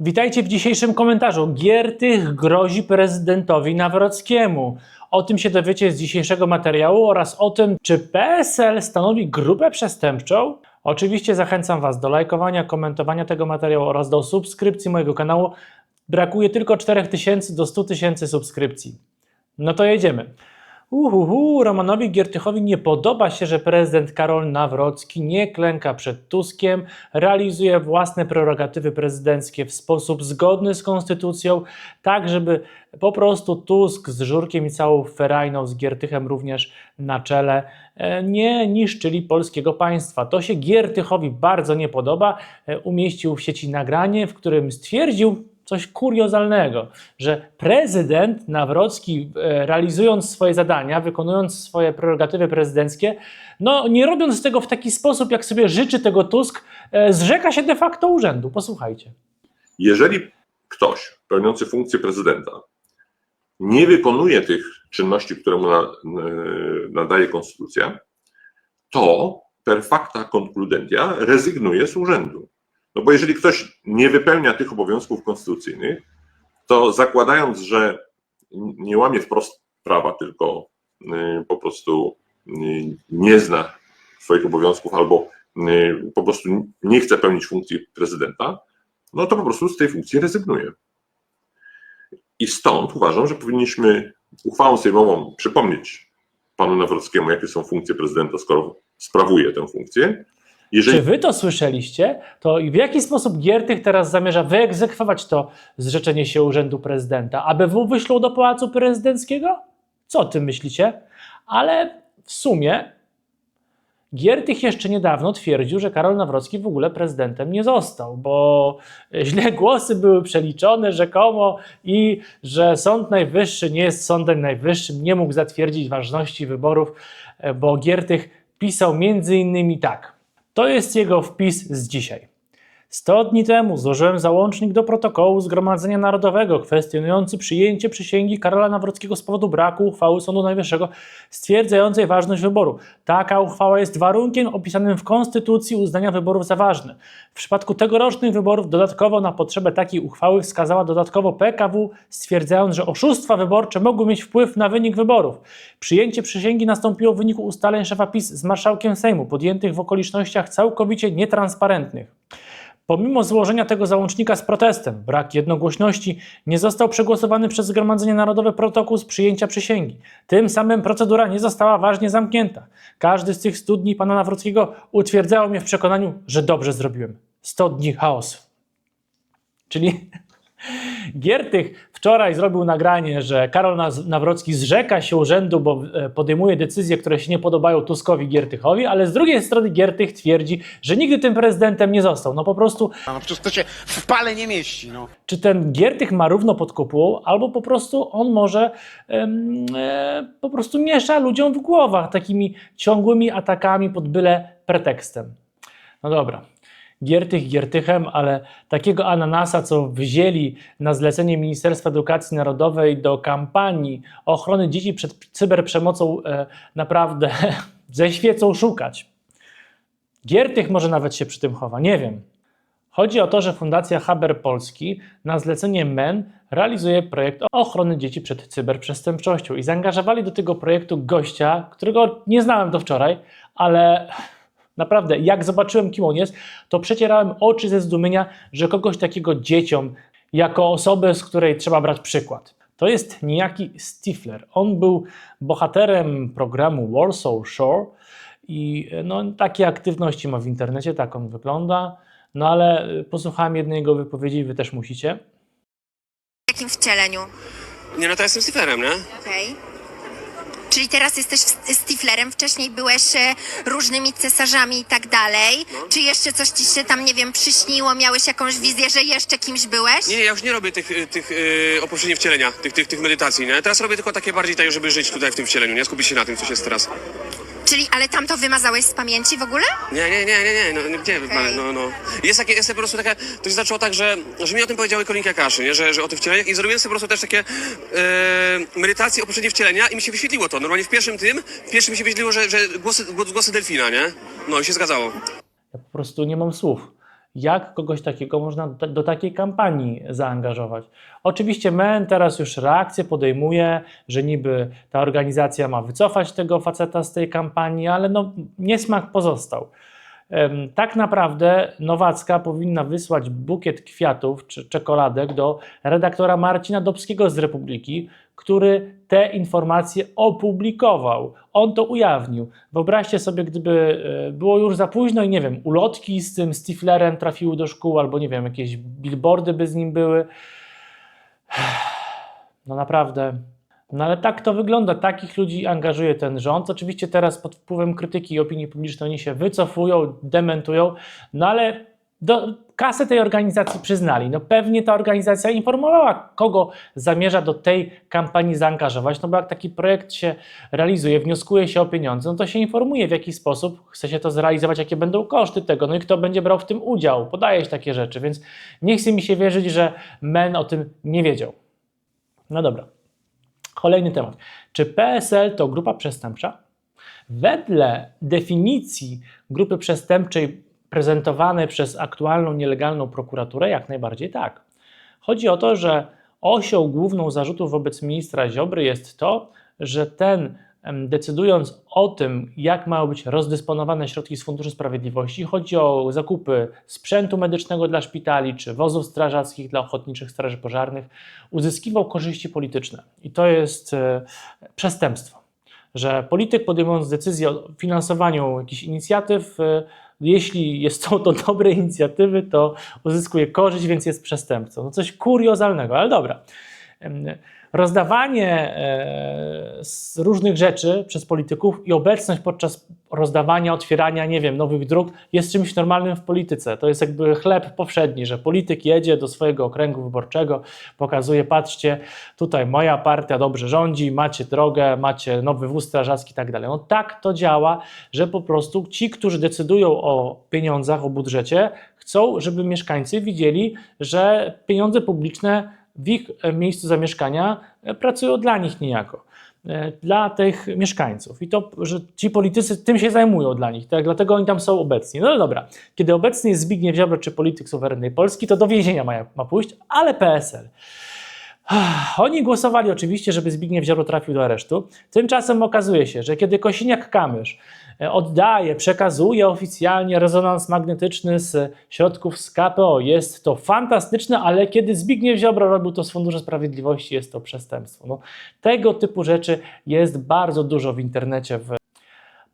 Witajcie w dzisiejszym komentarzu. Giertych grozi prezydentowi Nawrockiemu. O tym się dowiecie z dzisiejszego materiału oraz o tym, czy PSL stanowi grupę przestępczą. Oczywiście zachęcam Was do lajkowania, komentowania tego materiału oraz do subskrypcji mojego kanału. Brakuje tylko 4000 do 100 tysięcy subskrypcji. No to jedziemy. Uhuhu, Romanowi Giertychowi nie podoba się, że prezydent Karol Nawrocki nie klęka przed Tuskiem, realizuje własne prerogatywy prezydenckie w sposób zgodny z konstytucją, tak żeby po prostu Tusk z Żurkiem i całą ferajną z Giertychem również na czele e, nie niszczyli polskiego państwa. To się Giertychowi bardzo nie podoba. E, Umieścił w sieci nagranie, w którym stwierdził, coś kuriozalnego, że prezydent Nawrocki, e, realizując swoje zadania, wykonując swoje prerogatywy prezydenckie, no nie robiąc tego w taki sposób, jak sobie życzy tego Tusk, e, zrzeka się de facto urzędu. Posłuchajcie. Jeżeli ktoś pełniący funkcję prezydenta nie wykonuje tych czynności, które mu e, nadaje konstytucja, to per facta concludentia rezygnuje z urzędu. No bo jeżeli ktoś nie wypełnia tych obowiązków konstytucyjnych, to zakładając, że nie łamie wprost prawa, tylko y, po prostu y, nie zna swoich obowiązków albo y, po prostu nie chce pełnić funkcji prezydenta, no to po prostu z tej funkcji rezygnuje. I stąd uważam, że powinniśmy uchwałą sejmową przypomnieć panu Nawrockiemu, jakie są funkcje prezydenta, skoro sprawuje tę funkcję. Jeżeli Czy wy to słyszeliście? To w jaki sposób Giertych teraz zamierza wyegzekwować to zrzeczenie się urzędu prezydenta? ABW wyślą do Pałacu Prezydenckiego? Co o tym myślicie? Ale w sumie Giertych jeszcze niedawno twierdził, że Karol Nawrocki w ogóle prezydentem nie został, bo źle głosy były przeliczone rzekomo i że Sąd Najwyższy nie jest Sądem Najwyższym, nie mógł zatwierdzić ważności wyborów, bo Giertych pisał między innymi tak. To jest jego wpis z dzisiaj. 100 dni temu złożyłem załącznik do protokołu Zgromadzenia Narodowego kwestionujący przyjęcie przysięgi Karola Nawrockiego z powodu braku uchwały Sądu Najwyższego stwierdzającej ważność wyboru. Taka uchwała jest warunkiem opisanym w Konstytucji uznania wyborów za ważne. W przypadku tegorocznych wyborów dodatkowo na potrzebę takiej uchwały wskazała dodatkowo PKW, stwierdzając, że oszustwa wyborcze mogły mieć wpływ na wynik wyborów. Przyjęcie przysięgi nastąpiło w wyniku ustaleń szefa PiS z marszałkiem Sejmu, podjętych w okolicznościach całkowicie nietransparentnych. Pomimo złożenia tego załącznika z protestem, brak jednogłośności, nie został przegłosowany przez Zgromadzenie Narodowe protokół z przyjęcia przysięgi. Tym samym procedura nie została ważnie zamknięta. Każdy z tych 100 dni pana Nawrockiego utwierdzało mnie w przekonaniu, że dobrze zrobiłem. 100 dni chaosu. Czyli Giertych wczoraj zrobił nagranie, że Karol Nawrocki zrzeka się urzędu, bo e, podejmuje decyzje, które się nie podobają Tuskowi Giertychowi, ale z drugiej strony Giertych twierdzi, że nigdy tym prezydentem nie został. No po prostu, No przecież to się w pale nie mieści, no. czy ten Giertych ma równo pod kopułą, albo po prostu on może em, e, po prostu miesza ludziom w głowach takimi ciągłymi atakami pod byle pretekstem. No dobra. Giertych Giertychem, ale takiego ananasa, co wzięli na zlecenie Ministerstwa Edukacji Narodowej do kampanii ochrony dzieci przed cyberprzemocą, e, naprawdę ze świecą szukać. Giertych może nawet się przy tym chowa, nie wiem. Chodzi o to, że Fundacja Haber Polski na zlecenie MEN realizuje projekt ochrony dzieci przed cyberprzestępczością i zaangażowali do tego projektu gościa, którego nie znałem do wczoraj, ale naprawdę jak zobaczyłem kim on jest, to przecierałem oczy ze zdumienia, że kogoś takiego dzieciom jako osobę, z której trzeba brać przykład. To jest niejaki Stifler. On był bohaterem programu Warsaw Shore i no, takie aktywności ma w internecie, tak on wygląda. No ale y, posłuchałem jednej jego wypowiedzi i wy też musicie. W jakim wcieleniu? Nie, no to jestem Stiflerem, nie? Okej. Czyli teraz jesteś w- Stiflerem, wcześniej byłeś e, różnymi cesarzami i tak dalej. Czy jeszcze coś ci się tam, nie wiem, przyśniło, miałeś jakąś wizję, że jeszcze kimś byłeś? Nie, nie, ja już nie robię tych, y, tych yy, o poprzednie wcielenia, tych, tych, tych medytacji, nie? Teraz robię tylko takie bardziej tak, żeby żyć tutaj w tym wcieleniu, nie? Skupić się na tym, co jest teraz. Czyli, ale tam to wymazałeś z pamięci w ogóle? Nie, nie, nie, nie, nie, no, nie gdzie, Okej. no, no. Jest takie, jest po prostu taka, to się zaczęło tak, że, że mi o tym powiedziały Kolinka Kaszy, nie? Że, że o tych wcieleniach i zrobiłem sobie po prostu też takie yy, medytacje o poprzednie wcielenia i mi się wyświetliło to. Normalnie w pierwszym tym, w pierwszym mi się wyświetliło, że, że głosy, głos- głosy delfina, nie? No i się zgadzało. Ja po prostu nie mam słów. Jak kogoś takiego można do, do takiej kampanii zaangażować. Oczywiście MEN teraz już reakcję podejmuje, że niby ta organizacja ma wycofać tego faceta z tej kampanii, ale no niesmak pozostał. Tak naprawdę Nowacka powinna wysłać bukiet kwiatów czy czekoladek do redaktora Marcina Dobskiego z Republiki, który te informacje opublikował. On to ujawnił. Wyobraźcie sobie, gdyby e, było już za późno i nie wiem, ulotki z tym Stiflerem trafiły do szkół, albo nie wiem, jakieś billboardy by z nim były. No naprawdę. No ale tak to wygląda. Takich ludzi angażuje ten rząd. Oczywiście teraz pod wpływem krytyki i opinii publicznej oni się wycofują, dementują, no ale do, kasę tej organizacji przyznali. No pewnie ta organizacja informowała, kogo zamierza do tej kampanii zaangażować, no bo jak taki projekt się realizuje, wnioskuje się o pieniądze, no to się informuje w jaki sposób chce się to zrealizować, jakie będą koszty tego, no i kto będzie brał w tym udział. Podaje się takie rzeczy, więc nie chce mi się wierzyć, że MEN o tym nie wiedział. No dobra. Kolejny temat. Czy PSL to grupa przestępcza? Wedle definicji grupy przestępczej prezentowanej przez aktualną nielegalną prokuraturę, jak najbardziej tak. Chodzi o to, że osią główną zarzutów wobec ministra Ziobry jest to, że ten, decydując o tym, jak mają być rozdysponowane środki z Funduszu Sprawiedliwości, chodzi o zakupy sprzętu medycznego dla szpitali czy wozów strażackich dla ochotniczych straży pożarnych, uzyskiwał korzyści polityczne. I to jest e, przestępstwo że polityk podejmując decyzję o finansowaniu jakichś inicjatyw, e, jeśli jest są to dobre inicjatywy, to uzyskuje korzyść, więc jest przestępcą. No coś kuriozalnego, ale dobra. Rozdawanie e, z różnych rzeczy przez polityków i obecność podczas rozdawania, otwierania, nie wiem, nowych dróg jest czymś normalnym w polityce. To jest jakby chleb powszedni, że polityk jedzie do swojego okręgu wyborczego, pokazuje, patrzcie, tutaj moja partia dobrze rządzi, macie drogę, macie nowy wóz strażacki i tak dalej. No tak to działa, że po prostu ci, którzy decydują o pieniądzach, o budżecie, chcą, żeby mieszkańcy widzieli, że pieniądze publiczne w ich e, miejscu zamieszkania e, pracują dla nich niejako, e, dla tych mieszkańców. I to, że ci politycy tym się zajmują dla nich, tak? dlatego oni tam są obecni. No dobra, kiedy obecny jest Zbigniew Ziobro czy polityk suwerennej Polski, to do więzienia ma, ma pójść, ale PSL. Oni głosowali oczywiście, żeby Zbigniew Ziobro trafił do aresztu. Tymczasem okazuje się, że kiedy Kosiniak-Kamysz oddaje, przekazuje oficjalnie rezonans magnetyczny z środków z KPO, jest to fantastyczne, ale kiedy Zbigniew Ziobro robił to z Funduszu Sprawiedliwości, jest to przestępstwo. No, tego typu rzeczy jest bardzo dużo w internecie. W...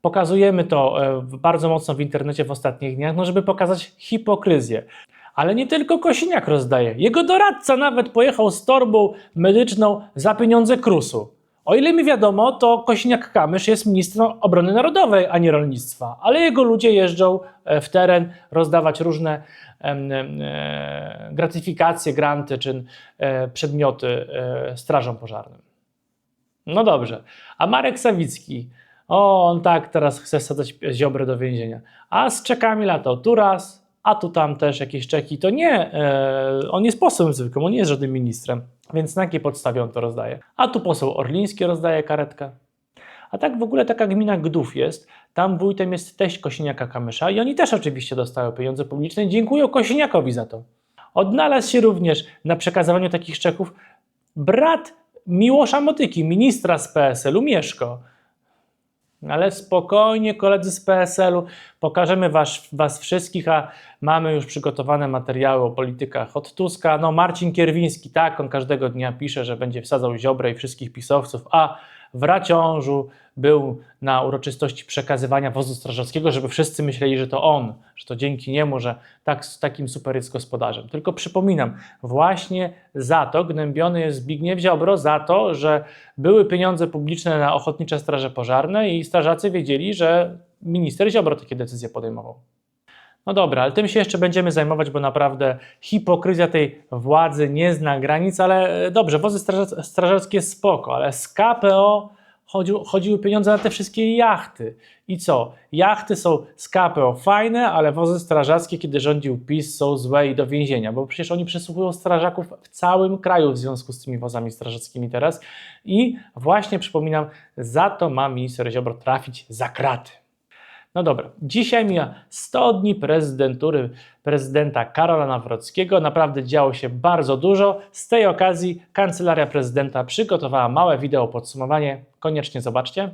Pokazujemy to e, bardzo mocno w internecie w ostatnich dniach, no, żeby pokazać hipokryzję. Ale nie tylko Kosiniak rozdaje. Jego doradca nawet pojechał z torbą medyczną za pieniądze KRUS-u. O ile mi wiadomo, to Kosiniak-Kamysz jest ministrem obrony narodowej, a nie rolnictwa. Ale jego ludzie jeżdżą e, w teren rozdawać różne e, gratyfikacje, granty czy e, przedmioty strażom pożarnym. No dobrze. A Marek Sawicki, o, on tak teraz chce wsadzać Ziobrę do więzienia. A z czekami latał tu raz, a tu tam też jakieś czeki. To nie, e, on jest posłem zwykłym, on nie jest żadnym ministrem. Więc na jakiej podstawie on to rozdaje? A tu poseł Orliński rozdaje karetkę. A tak w ogóle taka gmina Gdów jest, tam wójtem jest teść Kosiniaka-Kamysza i oni też oczywiście dostają pieniądze publiczne i dziękują Kosiniakowi za to. Odnalazł się również na przekazywaniu takich czeków brat Miłosza Motyki, ministra z PSL-u, Mieszko. Ale spokojnie, koledzy z PSL-u, pokażemy was, was wszystkich, a mamy już przygotowane materiały o politykach od Tuska. No, Marcin Kierwiński, tak, on każdego dnia pisze, że będzie wsadzał Ziobrę i wszystkich pisowców, a w Raciążu był na uroczystości przekazywania wozu strażackiego, żeby wszyscy myśleli, że to on, że to dzięki niemu, że tak, takim super jest gospodarzem. Tylko przypominam, właśnie za to gnębiony jest Zbigniew Ziobro, za to, że były pieniądze publiczne na ochotnicze straże pożarne i strażacy wiedzieli, że minister Ziobro takie decyzje podejmował. No dobra, ale tym się jeszcze będziemy zajmować, bo naprawdę hipokryzja tej władzy nie zna granic, ale e, dobrze, wozy strażac- strażackie spoko, ale z KPO chodził, chodziły pieniądze na te wszystkie jachty. I co? Jachty są z KPO fajne, ale wozy strażackie, kiedy rządził PiS, są złe i do więzienia, bo przecież oni przesłuchują strażaków w całym kraju w związku z tymi wozami strażackimi teraz. I właśnie przypominam, za to ma minister Ziobro trafić za kraty. No dobra, dzisiaj mija 100 dni prezydentury prezydenta Karola Nawrockiego. Naprawdę działo się bardzo dużo. Z tej okazji kancelaria prezydenta przygotowała małe wideo podsumowanie. Koniecznie zobaczcie.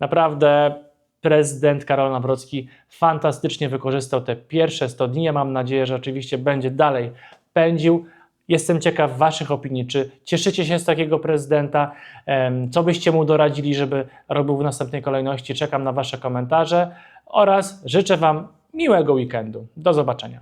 Naprawdę prezydent Karol Nawrocki fantastycznie wykorzystał te pierwsze 100 dni. Ja mam nadzieję, że oczywiście będzie dalej pędził. Jestem ciekaw Waszych opinii. Czy cieszycie się z takiego prezydenta? Co byście mu doradzili, żeby robił w następnej kolejności? Czekam na Wasze komentarze oraz życzę Wam miłego weekendu. Do zobaczenia.